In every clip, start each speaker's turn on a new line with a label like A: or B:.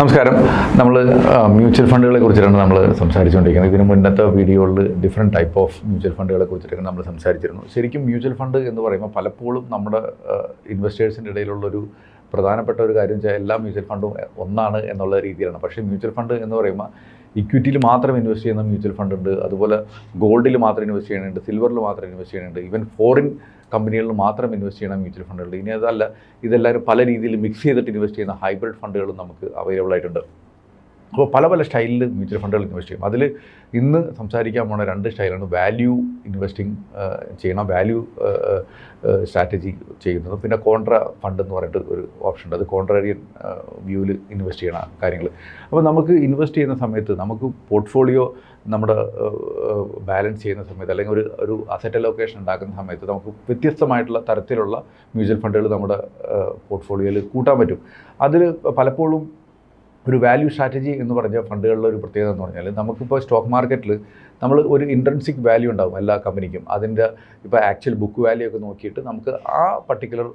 A: നമസ്കാരം. നമ്മൾ മ്യൂച്വൽ ഫണ്ടുകളെ കുറിച്ചിട്ടാണ് നമ്മൾ സംസാരിച്ചുകൊണ്ടിരിക്കുന്നത്. ഇതിന് മുന്നത്തെ വീഡിയോകളിൽ ഡിഫറെന്റ് ടൈപ്പ് ഓഫ് മ്യൂച്വൽ ഫണ്ടുകളെ കുറിച്ചിട്ടൊക്കെ നമ്മൾ സംസാരിച്ചിരുന്നു. ശരിക്കും മ്യൂച്വൽ ഫണ്ട് എന്ന് പറയുമ്പോൾ പലപ്പോഴും നമ്മുടെ ഇൻവെസ്റ്റേഴ്സിന്റെ ഇടയിലുള്ളൊരു പ്രധാനപ്പെട്ട ഒരു കാര്യം വെച്ചാൽ എല്ലാ മ്യൂച്വൽ ഫണ്ടും ഒന്നാണ് എന്നുള്ള രീതിയിലാണ്. പക്ഷേ മ്യൂച്വൽ ഫണ്ട് എന്ന് പറയുമ്പോൾ ഇക്വിറ്റിയിൽ മാത്രം ഇൻവെസ്റ്റ് ചെയ്യുന്ന മ്യൂച്വൽ ഫണ്ട് ഉണ്ട്. അതുപോലെ ഗോൾഡിൽ മാത്രം ഇൻവെസ്റ്റ് ചെയ്യുന്നുണ്ട് സിൽവറിൽ മാത്രം ഇൻവെസ്റ്റ് ചെയ്യുന്നുണ്ട്. ഈവൻ ഫോറിൻ കമ്പനികളിൽ മാത്രം ഇൻവെസ്റ്റ് ചെയ്യുന്ന മ്യൂച്വൽ ഫണ്ടുകളുണ്ട്. ഇനി അതല്ല ഇതെല്ലാവരും പല രീതിയിൽ മിക്സ് ചെയ്തിട്ട് ഇൻവെസ്റ്റ് ചെയ്യുന്ന ഹൈബ്രിഡ് ഫണ്ടുകളും നമുക്ക് അവൈലബിൾ ആയിട്ടുണ്ട്. അപ്പോൾ പല പല സ്റ്റൈലിൽ മ്യൂച്വൽ ഫണ്ടുകൾ ഇൻവെസ്റ്റ് ചെയ്യും. അതിൽ ഇന്ന് സംസാരിക്കാൻ പോണ രണ്ട് സ്റ്റൈലാണ് വാല്യൂ ഇൻവെസ്റ്റിംഗ് ചെയ്യണം വാല്യൂ സ്ട്രാറ്റജി ചെയ്യുന്നത്. പിന്നെ കോൺട്ര ഫണ്ട് എന്ന് പറഞ്ഞിട്ട് ഒരു ഓപ്ഷൻ ഉണ്ട്. അത് കോൺട്രേറിയൻ വ്യൂവിൽ ഇൻവെസ്റ്റ് ചെയ്യണ കാര്യങ്ങൾ. അപ്പോൾ നമുക്ക് ഇൻവെസ്റ്റ് ചെയ്യുന്ന സമയത്ത് നമുക്ക് പോർട്ട്ഫോളിയോ നമ്മുടെ ബാലൻസ് ചെയ്യുന്ന സമയത്ത് അല്ലെങ്കിൽ ഒരു ഒരു അസറ്റ് അലോക്കേഷൻ ഉണ്ടാക്കുന്ന സമയത്ത് നമുക്ക് വ്യത്യസ്തമായിട്ടുള്ള തരത്തിലുള്ള മ്യൂച്വൽ ഫണ്ടുകൾ നമ്മുടെ പോർട്ട്ഫോളിയോയിൽ കൂട്ടാൻ പറ്റും. അതിൽ പലപ്പോഴും ഒരു വാല്യൂ സ്ട്രാറ്റജി എന്ന് പറഞ്ഞ ഫണ്ടുകളിലെ ഒരു പ്രത്യേകത എന്ന് പറഞ്ഞാൽ നമുക്കിപ്പോൾ സ്റ്റോക്ക് മാർക്കറ്റിൽ നമ്മൾ ഒരു ഇൻട്രൻസിക് വാല്യൂ ഉണ്ടാകും എല്ലാ കമ്പനിക്കും അതിന്റെ ഇപ്പോൾ ആക്ച്വൽ ബുക്ക് വാല്യൂ ഒക്കെ നോക്കിയിട്ട് നമുക്ക് ആ പർട്ടിക്കുലർ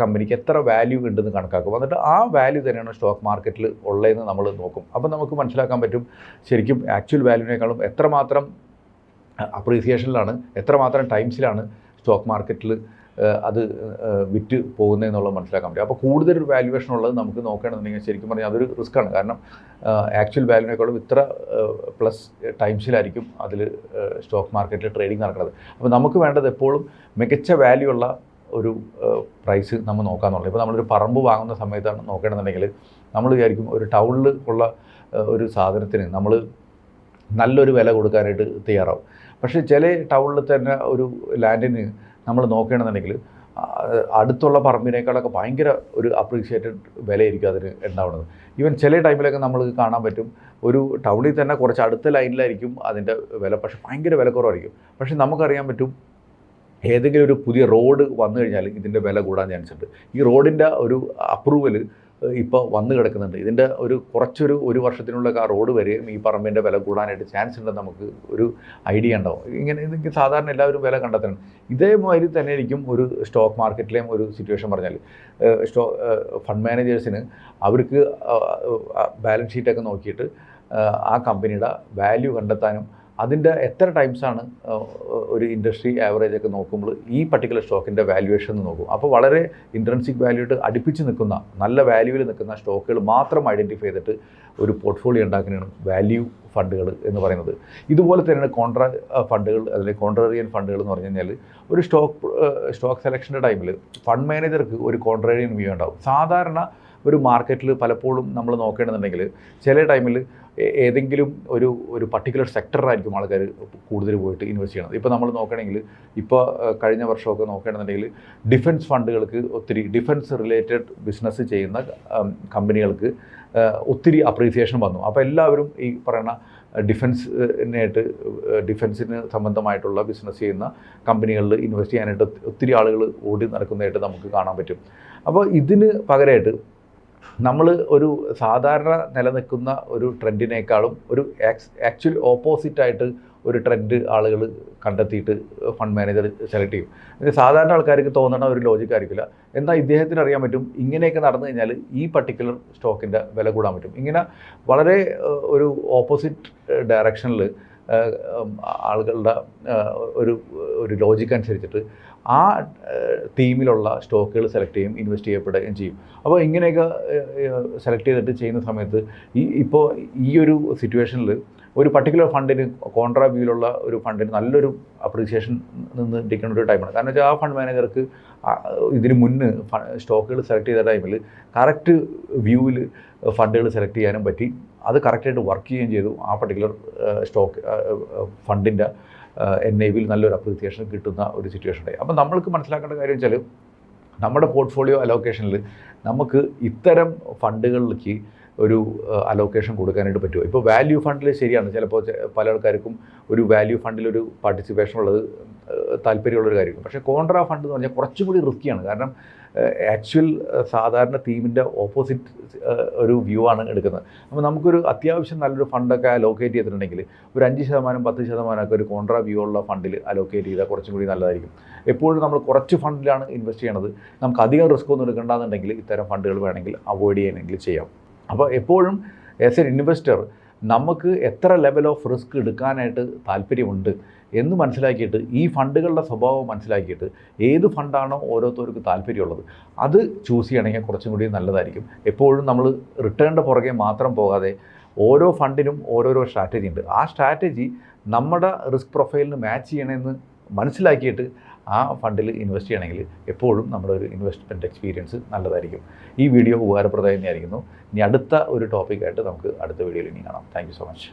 A: കമ്പനിക്ക് എത്ര വാല്യൂ ഉണ്ടെന്ന് കണക്കാക്കും. എന്നിട്ട് ആ വാല്യൂ തന്നെയാണ് സ്റ്റോക്ക് മാർക്കറ്റിൽ ഉള്ളതെന്ന് നമ്മൾ നോക്കും. അപ്പോൾ നമുക്ക് മനസ്സിലാക്കാൻ പറ്റും ശരിക്കും ആക്ച്വൽ വാല്യൂവിനേക്കാളും എത്രമാത്രം അപ്രീസിയേഷനിലാണ് എത്രമാത്രം ടൈംസിലാണ് സ്റ്റോക്ക് മാർക്കറ്റിൽ അത് വിറ്റ് പോകുന്നതെന്നുള്ളത് മനസ്സിലാക്കാൻ പറ്റും. അപ്പോൾ കൂടുതൽ ഒരു വാല്യുവേഷൻ ഉള്ളത് നമുക്ക് നോക്കുകയാണെന്നുണ്ടെങ്കിൽ ശരിക്കും പറഞ്ഞാൽ അതൊരു റിസ്ക്കാണ് കാരണം ആക്ച്വൽ വാല്യൂവിനേക്കാളും ഇത്ര പ്ലസ് ടൈംസിലായിരിക്കും അതിൽ സ്റ്റോക്ക് മാർക്കറ്റിൽ ട്രേഡിംഗ് നടക്കുന്നത്. അപ്പോൾ നമുക്ക് വേണ്ടത് എപ്പോഴും മികച്ച വാല്യൂ ഉള്ള ഒരു പ്രൈസ് നമ്മൾ നോക്കാമെന്നുള്ളത് ഇപ്പോൾ നമ്മളൊരു പറമ്പ് വാങ്ങുന്ന സമയത്താണ് നോക്കുകയാണെന്നുണ്ടെങ്കിൽ നമ്മൾ വിചാരിക്കും ഒരു ടൗണിൽ ഉള്ള ഒരു സാധനത്തിന് നമ്മൾ നല്ലൊരു വില കൊടുക്കാനായിട്ട് തയ്യാറാവും. പക്ഷേ ചില ടൗണിൽ തന്നെ ഒരു ലാൻഡിന് നമ്മൾ നോക്കുകയാണെന്നുണ്ടെങ്കിൽ അടുത്തുള്ള പറമ്പിനേക്കാളൊക്കെ ഭയങ്കര ഒരു അപ്രീഷിയേറ്റഡ് വിലയായിരിക്കും അതിന് ഉണ്ടാവുന്നത്. ഈവൻ ചില ടൈമിലൊക്കെ നമ്മൾ കാണാൻ പറ്റും ഒരു ടൗണിൽ തന്നെ കുറച്ച് അടുത്ത ലൈനിലായിരിക്കും അതിന്റെ വില പക്ഷേ ഭയങ്കര വില കുറവായിരിക്കും. പക്ഷേ നമുക്കറിയാൻ പറ്റും ഏതെങ്കിലും ഒരു പുതിയ റോഡ് വന്നു കഴിഞ്ഞാൽ ഇതിന്റെ വില കൂടാൻ ചാൻസ് ഉണ്ട്. ഈ റോഡിന്റെ ഒരു അപ്രൂവൽ ഇപ്പോൾ വന്നു കിടക്കുന്നുണ്ട്. ഇതിന്റെ ഒരു കുറച്ചൊരു ഒരു വർഷത്തിനുള്ള ആ റോഡ് വരെയും ഈ പറമ്പിന്റെ വില കൂടാനായിട്ട് ചാൻസ് ഉണ്ടെന്ന് നമുക്ക് ഒരു ഐഡിയ ഉണ്ടാവും. ഇങ്ങനെ ഇതൊക്കെ സാധാരണ എല്ലാവരും വില കണ്ടെത്തണം. ഇതേമാതിരി തന്നെ ആയിരിക്കും ഒരു സ്റ്റോക്ക് മാർക്കറ്റിലെയും ഒരു സിറ്റുവേഷൻ പറഞ്ഞാൽ സ്റ്റോ ഫണ്ട് മാനേജേഴ്സിന് അവർക്ക് ബാലൻസ് ഷീറ്റൊക്കെ നോക്കിയിട്ട് ആ കമ്പനിയുടെ വാല്യൂ കണ്ടെത്താനും അതിന്റെ എത്ര ടൈംസാണ് ഒരു ഇൻഡസ്ട്രി ആവറേജ് ഒക്കെ നോക്കുമ്പോൾ ഈ പർട്ടിക്കുലർ സ്റ്റോക്കിന്റെ വാല്യുവേഷൻ നോക്കും. അപ്പോൾ വളരെ ഇൻട്രൻസിക് വാല്യൂട്ട് അടുപ്പിച്ച് നിൽക്കുന്ന നല്ല വാല്യൂവിൽ നിൽക്കുന്ന സ്റ്റോക്കുകൾ മാത്രം ഐഡന്റിഫൈ ചെയ്തിട്ട് ഒരു പോർട്ട്ഫോളിയോ ഉണ്ടാക്കുന്നതാണ് വാല്യൂ ഫണ്ടുകൾ എന്ന് പറയുന്നത്. ഇതുപോലെ തന്നെയാണ് കോൺട്രാ ഫണ്ടുകൾ അല്ലെങ്കിൽ കോൺട്രേറിയൻ ഫണ്ടുകൾ എന്ന് പറഞ്ഞു കഴിഞ്ഞാൽ ഒരു സ്റ്റോക്ക് സ്റ്റോക്ക് സെലക്ഷന്റെ ടൈമിൽ ഫണ്ട് മാനേജർക്ക് ഒരു കോൺട്രേറിയൻ വ്യൂ ഉണ്ടാവും. സാധാരണ ഒരു മാർക്കറ്റിൽ പലപ്പോഴും നമ്മൾ നോക്കേണ്ടതുണ്ടെങ്കിൽ ചില ടൈമിൽ ഏതെങ്കിലും ഒരു ഒരു പർട്ടിക്കുലർ സെക്ടറായിരിക്കും ആൾക്കാർ കൂടുതൽ പോയിട്ട് ഇൻവെസ്റ്റ് ചെയ്യണത് ഇപ്പോൾ നമ്മൾ നോക്കണമെങ്കിൽ ഇപ്പോൾ കഴിഞ്ഞ വർഷമൊക്കെ നോക്കുകയാണെന്നുണ്ടെങ്കിൽ ഡിഫൻസ് ഫണ്ടുകൾക്ക് ഒത്തിരി ഡിഫൻസ് റിലേറ്റഡ് ബിസിനസ് ചെയ്യുന്ന കമ്പനികൾക്ക് ഒത്തിരി അപ്രീസിയേഷൻ വന്നു. അപ്പോൾ എല്ലാവരും ഈ പറയുന്ന ഡിഫൻസിനായിട്ട് ഡിഫൻസിന് സംബന്ധമായിട്ടുള്ള ബിസിനസ് ചെയ്യുന്ന കമ്പനികളിൽ ഇൻവെസ്റ്റ് ചെയ്യാനായിട്ട് ഒത്തിരി ആളുകൾ ഓടി നടക്കുന്നതായിട്ട് നമുക്ക് കാണാൻ പറ്റും. അപ്പോൾ ഇതിന് പകരമായിട്ട് നമ്മൾ ഒരു സാധാരണ നിലനിൽക്കുന്ന ഒരു ട്രെൻഡിനേക്കാളും ഒരു ആക്ച്വൽ ഓപ്പോസിറ്റായിട്ട് ഒരു ട്രെൻഡ് ആളുകൾ കണ്ടെത്തിയിട്ട് ഫണ്ട് മാനേജർ സെലക്ട് ചെയ്യും. സാധാരണ ആൾക്കാർക്ക് തോന്നണ ഒരു ലോജിക് ആയിരിക്കില്ല. എന്നാൽ ഇദ്ദേഹത്തിന് അറിയാൻ പറ്റും ഇങ്ങനെയൊക്കെ നടന്നു കഴിഞ്ഞാൽ ഈ പർട്ടിക്കുലർ സ്റ്റോക്കിന്റെ വില കൂടാൻ പറ്റും. ഇങ്ങനെ വളരെ ഒരു ഓപ്പോസിറ്റ് ഡയറക്ഷനിൽ ആളുകളുടെ ഒരു ഒരു ലോജിക്ക് അനുസരിച്ചിട്ട് ആ തീമിലുള്ള സ്റ്റോക്കുകൾ സെലക്ട് ചെയ്യും ഇൻവെസ്റ്റ് ചെയ്യപ്പെടുകയും ചെയ്യും. അപ്പോൾ ഇങ്ങനെയൊക്കെ സെലക്ട് ചെയ്തിട്ട് ചെയ്യുന്ന സമയത്ത് ഈ ഇപ്പോൾ ഈ ഒരു സിറ്റുവേഷനിൽ ഒരു പർട്ടിക്കുലർ ഫണ്ടിന് കോൺട്രാ വ്യൂയിലുള്ള ഒരു ഫണ്ടിന് നല്ലൊരു അപ്രീസിയേഷൻ നിന്ന് ഇരിക്കുന്ന ഒരു ടൈമാണ് കാരണം വെച്ചാൽ ആ ഫണ്ട് മാനേജർക്ക് ഇതിന് മുന്ന് സ്റ്റോക്കുകൾ സെലക്ട് ചെയ്ത ടൈമിൽ കറക്റ്റ് വ്യൂവിൽ ഫണ്ടുകൾ സെലക്ട് ചെയ്യാനും പറ്റി. അത് കറക്റ്റായിട്ട് വർക്ക് ചെയ്യുകയും ചെയ്തു. ആ പർട്ടിക്കുലർ സ്റ്റോക്ക് ഫണ്ടിന്റെ എൻ ഐ വിയിൽ നല്ലൊരു അപ്രീസിയേഷൻ കിട്ടുന്ന ഒരു സിറ്റുവേഷൻ ഉണ്ടായി അപ്പം നമ്മൾക്ക് മനസ്സിലാക്കേണ്ട കാര്യം വെച്ചാൽ നമ്മുടെ പോർട്ട്ഫോളിയോ അലോക്കേഷനിൽ നമുക്ക് ഇത്തരം ഫണ്ടുകളിലേക്ക് ഒരു അലോക്കേഷൻ കൊടുക്കാനായിട്ട് പറ്റുമോ? ഇപ്പോൾ വാല്യൂ ഫണ്ടിൽ ശരിയാണ്. ചിലപ്പോൾ പല ആൾക്കാർക്കും ഒരു വാല്യൂ ഫണ്ടിലൊരു പാർട്ടിസിപ്പേഷൻ ഉള്ളത് താല്പര്യമുള്ളൊരു കാര്യമാണ് പക്ഷേ കോൺട്രാ ഫണ്ട് എന്ന് പറഞ്ഞാൽ കുറച്ചും കൂടി റിസ്ക്കിയാണ് കാരണം ആക്ച്വൽ സാധാരണ തീമിന്റെ ഓപ്പോസിറ്റ് ഒരു വ്യൂ ആണ് എടുക്കുന്നത്. അപ്പോൾ നമുക്കൊരു അത്യാവശ്യം നല്ലൊരു ഫണ്ടൊക്കെ അലോക്കേറ്റ് ചെയ്തിട്ടുണ്ടെങ്കിൽ ഒരു അഞ്ച് ശതമാനം പത്ത് ശതമാനമൊക്കെ ഒരു കോൺട്രാ വ്യൂ ഉള്ള ഫണ്ടിൽ അലോക്കേറ്റ് ചെയ്താൽ കുറച്ചും കൂടി നല്ലതായിരിക്കും. എപ്പോഴും നമ്മൾ കുറച്ച് ഫണ്ടിലാണ് ഇൻവെസ്റ്റ് ചെയ്യണത്. നമുക്ക് അധികം റിസ്ക് ഒന്നും എടുക്കേണ്ടതെന്നുണ്ടെങ്കിൽ ഇത്തരം ഫണ്ടുകൾ വേണമെങ്കിൽ അവോയ്ഡ് ചെയ്യണമെങ്കിൽ ചെയ്യാം. അപ്പോൾ എപ്പോഴും ആസ് എൻ ഇൻവെസ്റ്റർ നമുക്ക് എത്ര ലെവൽ ഓഫ് റിസ്ക് എടുക്കാനായിട്ട് താല്പര്യമുണ്ട് എന്ന് മനസ്സിലാക്കിയിട്ട് ഈ ഫണ്ടുകളുടെ സ്വഭാവം മനസ്സിലാക്കിയിട്ട് ഏത് ഫണ്ടാണോ ഓരോരുത്തർക്ക് താല്പര്യമുള്ളത് അത് ചൂസ് ചെയ്യണമെങ്കിൽ കുറച്ചും കൂടി നല്ലതായിരിക്കും. എപ്പോഴും നമ്മൾ റിട്ടേണിന്റെ പുറകെ മാത്രം പോകാതെ ഓരോ ഫണ്ടിനും ഓരോരോ സ്ട്രാറ്റജി ഉണ്ട്. ആ സ്ട്രാറ്റജി നമ്മുടെ റിസ്ക് പ്രൊഫൈലിന് മാച്ച് ചെയ്യണമെന്ന് മനസ്സിലാക്കിയിട്ട് ആ ഫണ്ടിൽ ഇൻവെസ്റ്റ് ചെയ്യണമെങ്കിൽ എപ്പോഴും നമ്മുടെ ഒരു ഇൻവെസ്റ്റ്മെന്റ് എക്സ്പീരിയൻസ് നല്ലതായിരിക്കും. ഈ വീഡിയോ ഉപകാരപ്രദമായി തന്നെയായിരിക്കുന്നു. ഇനി അടുത്ത ഒരു ടോപ്പിക്കായിട്ട് നമുക്ക് അടുത്ത വീഡിയോയിൽ ഇനി കാണാം. Thank so much